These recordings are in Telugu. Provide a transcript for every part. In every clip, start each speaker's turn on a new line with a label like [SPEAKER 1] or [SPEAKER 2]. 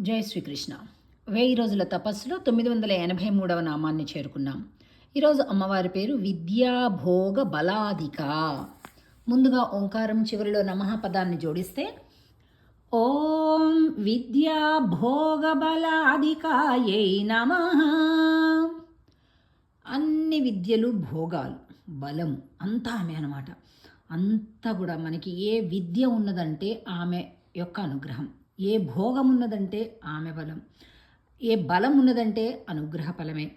[SPEAKER 1] జై శ్రీకృష్ణ. వెయ్యి రోజుల తపస్సులో తొమ్మిది వందల ఎనభై మూడవ నామాన్ని చేరుకున్నాం. ఈరోజు అమ్మవారి పేరు విద్యాభోగ బలాధిక. ముందుగా ఓంకారం చివరిలో నమః పదాన్ని జోడిస్తే ఓం విద్యాభోగ బలాధికాయై నమ. అన్ని విద్యలు భోగాలు బలం అంతా ఆమె అనమాట అంతా కూడా మనకి ఏ విద్య ఉన్నదంటే ఆమె యొక్క అనుగ్రహం. ఏ భోగం ఉన్నదంటే ఆమె బలం. ఏ బలం ఉన్నదంటే అనుగ్రహ ఫలమే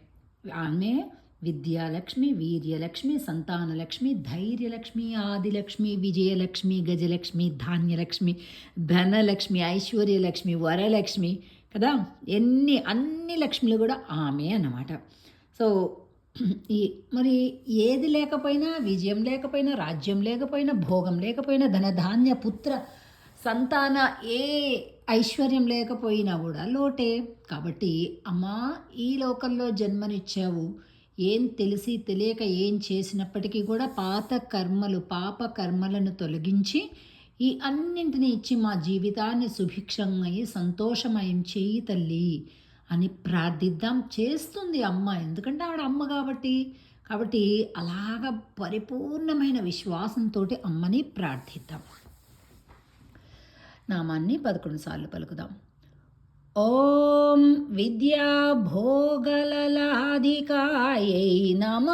[SPEAKER 1] ఆమె విద్యాలక్ష్మి వీర్యలక్ష్మి సంతానలక్ష్మి ధైర్యలక్ష్మి ఆదిలక్ష్మి విజయలక్ష్మి గజలక్ష్మి ధాన్యలక్ష్మి ధనలక్ష్మి ఐశ్వర్యలక్ష్మి వరలక్ష్మి కదా? ఎన్ని అన్ని లక్ష్మిలు కూడా ఆమె అన్నమాట. సో ఈ మరి ఏది లేకపోయినా విజయం లేకపోయినా రాజ్యం లేకపోయినా భోగం లేకపోయినా ధనధాన్య పుత్ర సంతాన ఏ ఐశ్వర్యం లేకపోయినా కూడా లోటే. కాబట్టి అమ్మా ఈ లోకంలో జన్మనిచ్చావు. ఏం తెలిసి తెలియక ఏం చేసినప్పటికీ కూడా పాత కర్మలు పాప కర్మలను తొలగించి ఈ అన్నింటినీ ఇచ్చి మా జీవితాన్ని సుభిక్షమై సంతోషమయం చేయి తల్లి అని ప్రార్థిద్దాం. చేస్తుంది అమ్మ. ఎందుకంటే ఆవిడ అమ్మ కాబట్టి. కాబట్టి అలాగ పరిపూర్ణమైన విశ్వాసంతో అమ్మని ప్రార్థిద్దాం. నామాన్ని పదకొండు సార్లు పలుకుదాం. ఓం విద్యా భోగలలాధికాయై నమ.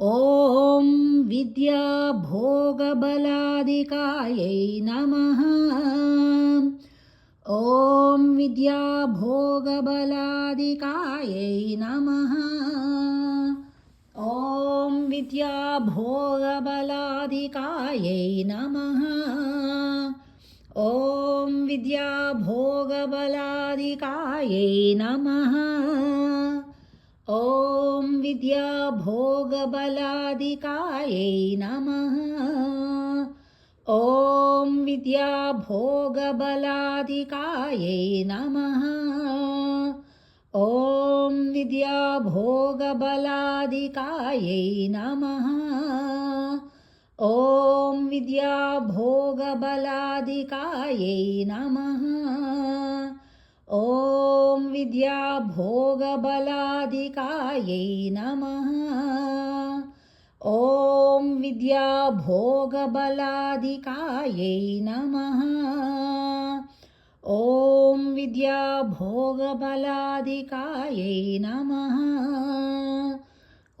[SPEAKER 1] ఓం విద్యా భోగబలాధికాయై నమ. ఓం విద్యా భోగబలాధికాయై నమ. ॐ विद्याभोगबलाधिकायै नमः। ॐ विद्याभोगबलाधिकायै नमः। ॐ विद्याभोगबलाधिकायै नमः। ॐ विद्याभोगबलाधिकायै नमः। ॐ विद्याभोगबलादिकायै नमः। ॐ विद्याभोगबलादिकायै नमः। ॐ विद्याभोगबलादिकायै नमः। ॐ विद्याभोगबलादिकायै नमः। ఓం విద్యా భోగబలాధికాయై నమ.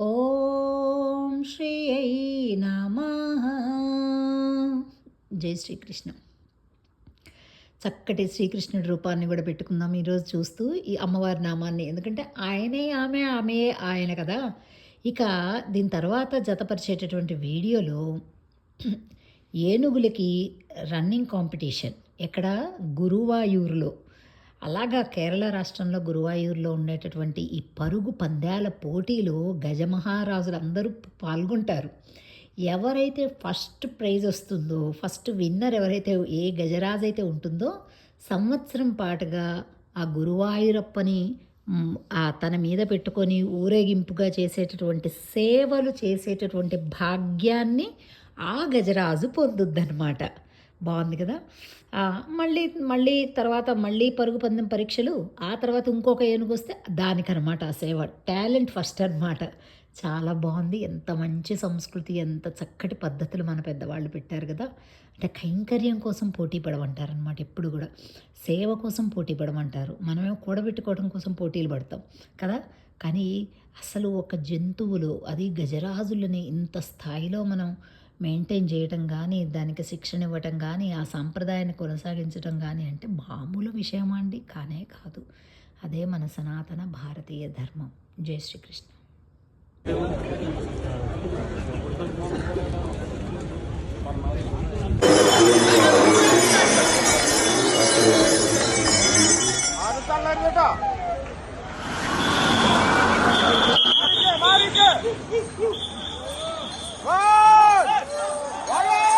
[SPEAKER 1] ఓం ఓం శ్రీయై నమ. జై శ్రీకృష్ణ. చక్కటి శ్రీకృష్ణుడి రూపాన్ని కూడా పెట్టుకుందాం ఈరోజు చూస్తూ ఈ అమ్మవారి నామాన్ని. ఎందుకంటే ఆయనే ఆమె ఆమె ఆయన కదా. ఇక దీని తర్వాత జతపరిచేటటువంటి వీడియోలో ఏనుగులకి రన్నింగ్ కాంపిటీషన్. ఎక్కడ? గురువాయూరులో. అలాగా కేరళ రాష్ట్రంలో గురువాయూరులో ఉండేటటువంటి ఈ పరుగు పందాల పోటీలో గజమహారాజులు అందరూ పాల్గొంటారు. ఎవరైతే ఫస్ట్ ప్రైజ్ వస్తుందో ఫస్ట్ విన్నర్ ఎవరైతే ఏ గజరాజు అయితే ఉంటుందో సంవత్సరం పాటుగా ఆ గురువాయూరప్పని తన మీద పెట్టుకొని ఊరేగింపుగా చేసేటటువంటి సేవలు చేసేటటువంటి భాగ్యాన్ని ఆ గజరాజు పొందుద్దనమాట బాగుంది కదా. మళ్ళీ మళ్ళీ తర్వాత మళ్ళీ పరుగు పందెం పరీక్షలు ఆ తర్వాత ఇంకొక ఏనుగు వస్తే దానికనమాట ఆ సేవ. టాలెంట్ ఫస్ట్ అన్నమాట. చాలా బాగుంది. ఎంత మంచి సంస్కృతి ఎంత చక్కటి పద్ధతులు మన పెద్దవాళ్ళు పెట్టారు కదా. అంటే కైంకర్యం కోసం పోటీ పడమంటారనమాట ఎప్పుడు కూడా. సేవ కోసం పోటీ పడమంటారు. మనమేమో కూడబెట్టుకోవడం కోసం పోటీలు పడతాం కదా. కానీ అసలు ఒక జంతువులు అది గజరాజులని ఇంత స్థాయిలో మనం మెయింటైన్ చేయటం కానీ దానికి శిక్షణ ఇవ్వటం కానీ ఆ సాంప్రదాయాన్ని కొనసాగించడం కానీ అంటే మామూలు విషయం అండి? కానే కాదు. అదే మన సనాతన భారతీయ ధర్మం. జై శ్రీకృష్ణ.
[SPEAKER 2] ¡Gol! ¡Gol!